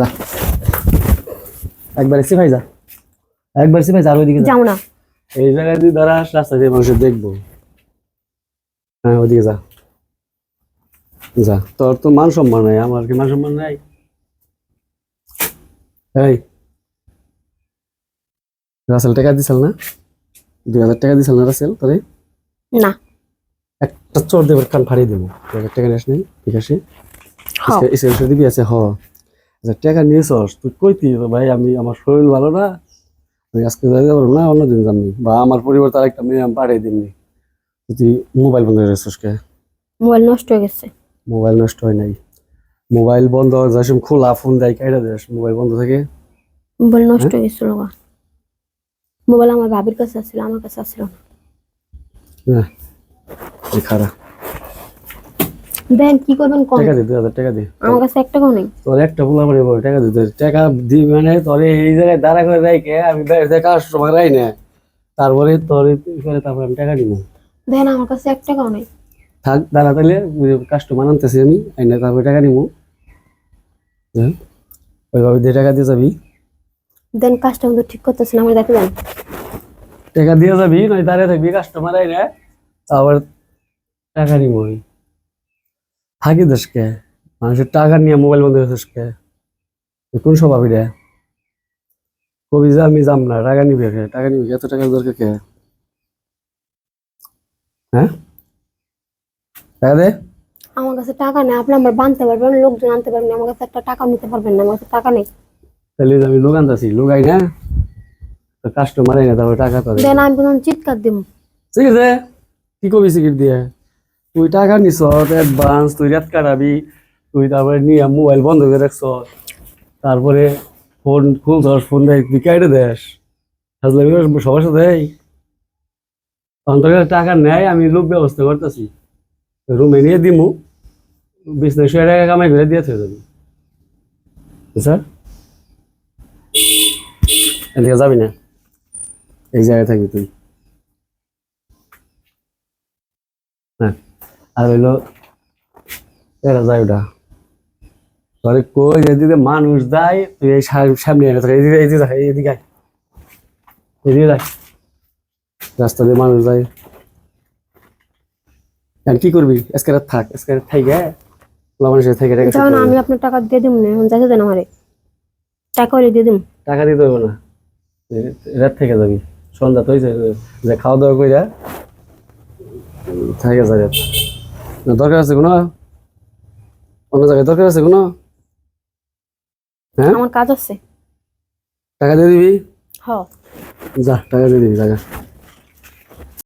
যা। একবার এসে ভাই যা। একবার এসে ভাই যা ওইদিকে যাও না। এই জায়গায় রাস্তা দিয়ে মানুষ দেখব। হ্যাঁ ওদিকে যা। যা। তোর তো মান সম্মান নাই আমার কি মান সম্মান নাই? এই। রাসেল টাকা দিছিল না? দুই হাজার টাকা দিছিল না রাসেল তোরে? না। একটা চোর দেবার কান ফাড়িয়ে দেবো। দুই হাজার টাকা নিস নাই ঠিক আছে? দিবি আছে হ। আচ্ছা টাকা নিয়েছস তুই কই কইতি ভাই আমি আমার শরীর ভালো না। আমি আজকে যাইতে পারব না অন্যদিন যামনি বা আমার পরিবার তার একটা মেয়ে আমি পাঠিয়ে দিমনি তুই মোবাইল বন্ধ করে রেছিস কে? মোবাইল নষ্ট হয়ে গেছে। মোবাইল নষ্ট হয় নাই। মোবাইল বন্ধ যার সময় খোলা ফোন দেয় কাইটা দেস মোবাইল বন্ধ থাকে। মোবাইল নষ্ট হয়ে? গেছিল গা মোবাইল আমার ভাবির কাছে আসছিল আমার কাছে আসছিল না। হ্যাঁ খারাপ দেন কি করবেন কম টাকা দে দুই হাজার টাকা দে। আমার কাছে এক টাকাও নেই তোর একটা পোলা মানে বল টাকা দিতে টাকা দি মানে তোর এই জায়গায় দাঁড়া করে রাইকে আমি বাইরে কাস্টমার রাই না। তারপরে তোর করে তারপরে আমি টাকা দিব। দেন আমার কাছে এক টাকাও নেই থাক দাঁড়া তাহলে কাস্টমার আনতেছি আমি আইনা তারপরে টাকা নিবো হ্যাঁ ওইভাবে দিয়ে টাকা দিয়ে যাবি। দেন কাজটা কিন্তু ঠিক করতেছে না আমার দেখে দেন। টাকা দিয়ে যাবি নয় দাঁড়িয়ে থাকবি কাস্টমার আইনা আবার টাকা নিবো আমি থাকি দেশকে মানুষের টাকা নিয়ে মোবাইল বন্ধ হয়েছিস কে এ কোন স্বভাব রে কবি যা আমি যাম না টাকা নিবি টাকা নিবি এত টাকার দরকার কে? হ্যাঁ? টাকা দে। আমার কাছে টাকা নেই আপনি আমার বানতে পারবেন লোকজন আনতে পারবেন আমার কাছে একটা টাকা নিতে পারবেন না আমার কাছে টাকা নেই। তাহলে আমি লোক আনতেছি লোক আই না। কাস্টমার আই না তারপরে টাকা তো দেন আমি চিৎকার দিব ঠিক আছে কি কবি সিকিট দিয়ে? তুই টাকা নিছ অ্যাডভান্স তুই রাত কাটাবি, তুই তারপরে নিয়ে মোবাইল বন্ধ করে রাখছ তারপরে ফোন খুল ধর ফোন দেয় তুই কাইটে দেস। সবার সাথে অন্তর টাকা নেয়, আমি লোক ব্যবস্থা করতেছি। রুমে নিয়ে দিমু বিজনেস টাকা কামাই করে দিয়ে থেকে যাবি। স্যার এদিকে যাবি না। এই জায়গায় থাকবি তুই হ্যাঁ আর হইল এরা যায় ওটা। তোরে কই যেদিকে মানুষ যায় তুই এই সামনে এনে থাক এদিকে এদিকে দেখ এদিকে এদিকে দেখ রাস্তা দিয়ে মানুষ যায়। কি করবি? আজকে রাত থাক আজকে রাত থাই গে মানুষের থেকে টাকা যাও না আমি আপনার টাকা দিয়ে দিব না এখন যাইতে দেন আমারে। টাকা হলে দিয়ে দিম। টাকা দিতে হবে না। রাত থেকে যাবি। সন্ধ্যা তো হয়েছে যে খাওয়া দাওয়া করে থাকে যাবে দরকার আছে কোনো? অন্য জায়গায় দরকার আছে কোনো? হ্যাঁ? আমার কাজ আছে। টাকা দিয়ে দিবি? হ্যাঁ যা টাকা দিয়ে দিবি টাকা।